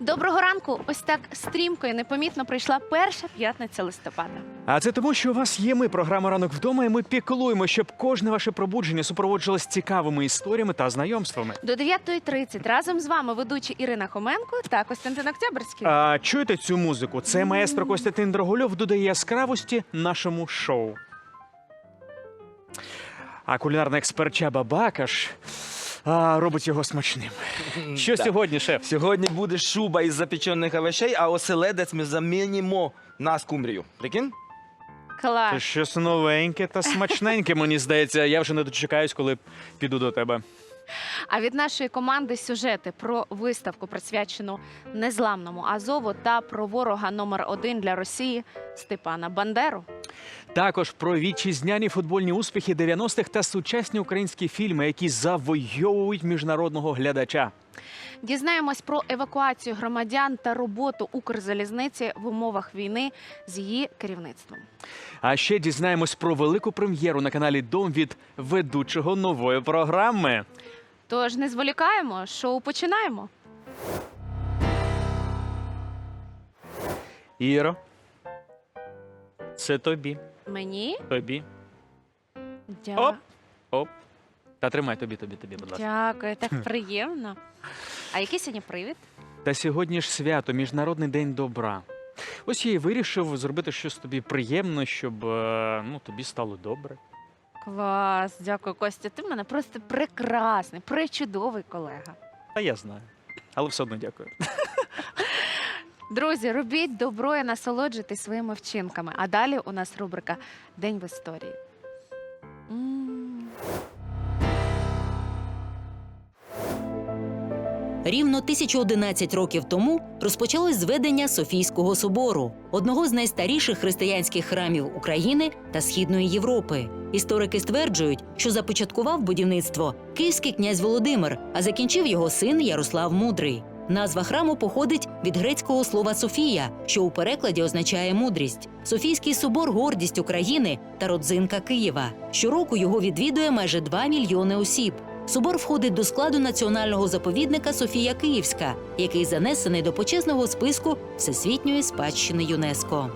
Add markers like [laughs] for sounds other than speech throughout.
Доброго ранку! Ось так стрімко і непомітно прийшла перша п'ятниця листопада. А це тому, що у вас є ми, програма ранок вдома, і ми піклуємо, щоб кожне ваше пробудження супроводжувалось цікавими історіями та знайомствами. До 9.30 разом з вами ведучі Ірина Хоменко та Костянтин Октябрьський. А чуєте цю музику? Це маестро Костянтин Дрогольов додає яскравості нашому шоу. А кулінарний експерт Чаба Бакаш а, робить його смачним. Що сьогодні, шеф? Сьогодні буде шуба із запечених овочей, а оселедець ми замінимо на скумбрію. Прикинь? Це Клас. щось новеньке та смачненьке, [laughs] мені здається. Я вже не дочекаюсь, коли піду до тебе. А від нашої команди сюжети про виставку, присвячену незламному Азову та про ворога номер один для Росії Степана Бандеру. Також про вітчизняні футбольні успіхи 90-х та сучасні українські фільми, які завойовують міжнародного глядача. Дізнаємось про евакуацію громадян та роботу Укрзалізниці в умовах війни з її керівництвом. А ще дізнаємось про велику прем'єру на каналі Дом від ведучого нової програми. Тож не зволікаємо, шоу починаємо. Іро, це тобі, Мені тобі. Дя... Оп. Оп. Та тримай тобі, тобі, тобі, будь ласка. дякую, так приємно. А який сьогодні привід? Та сьогодні ж свято, Міжнародний день добра. Ось я і вирішив зробити щось тобі приємне, щоб е, ну, тобі стало добре. Клас, дякую, Костя. Ти в мене просто прекрасний, пречудовий колега. Та я знаю. Але все одно дякую. Друзі, робіть добро і насолоджуйтесь своїми вчинками. А далі у нас рубрика День в історії. Рівно 1011 років тому розпочалось зведення Софійського собору, одного з найстаріших християнських храмів України та Східної Європи. Історики стверджують, що започаткував будівництво київський князь Володимир, а закінчив його син Ярослав Мудрий. Назва храму походить від грецького слова Софія, що у перекладі означає мудрість. Софійський собор гордість України та родзинка Києва. Щороку його відвідує майже 2 мільйони осіб. Собор входить до складу національного заповідника Софія Київська, який занесений до почесного списку Всесвітньої спадщини ЮНЕСКО.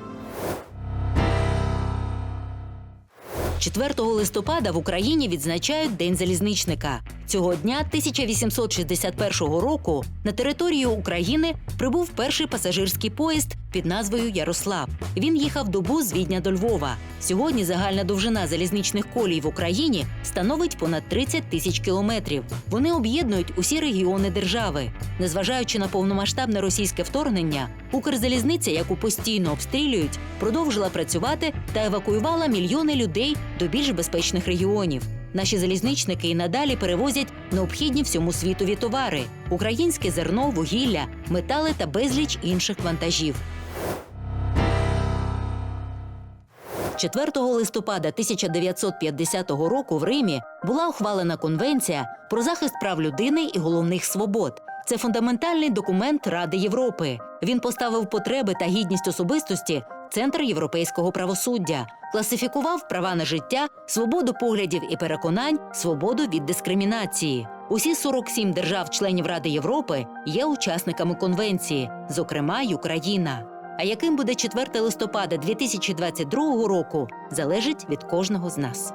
4 листопада в Україні відзначають День залізничника. Цього дня 1861 року на територію України прибув перший пасажирський поїзд під назвою Ярослав. Він їхав добу з Відня до Львова. Сьогодні загальна довжина залізничних колій в Україні становить понад 30 тисяч кілометрів. Вони об'єднують усі регіони держави. Незважаючи на повномасштабне російське вторгнення, Укрзалізниця, яку постійно обстрілюють, продовжила працювати та евакуювала мільйони людей до більш безпечних регіонів. Наші залізничники і надалі перевозять необхідні всьому світові товари: українське зерно, вугілля, метали та безліч інших вантажів. 4 листопада 1950 року в Римі була ухвалена конвенція про захист прав людини і головних свобод. Це фундаментальний документ Ради Європи. Він поставив потреби та гідність особистості центр європейського правосуддя, класифікував права на життя, свободу поглядів і переконань, свободу від дискримінації. Усі 47 держав-членів Ради Європи є учасниками конвенції, зокрема й Україна. А яким буде 4 листопада 2022 року, залежить від кожного з нас.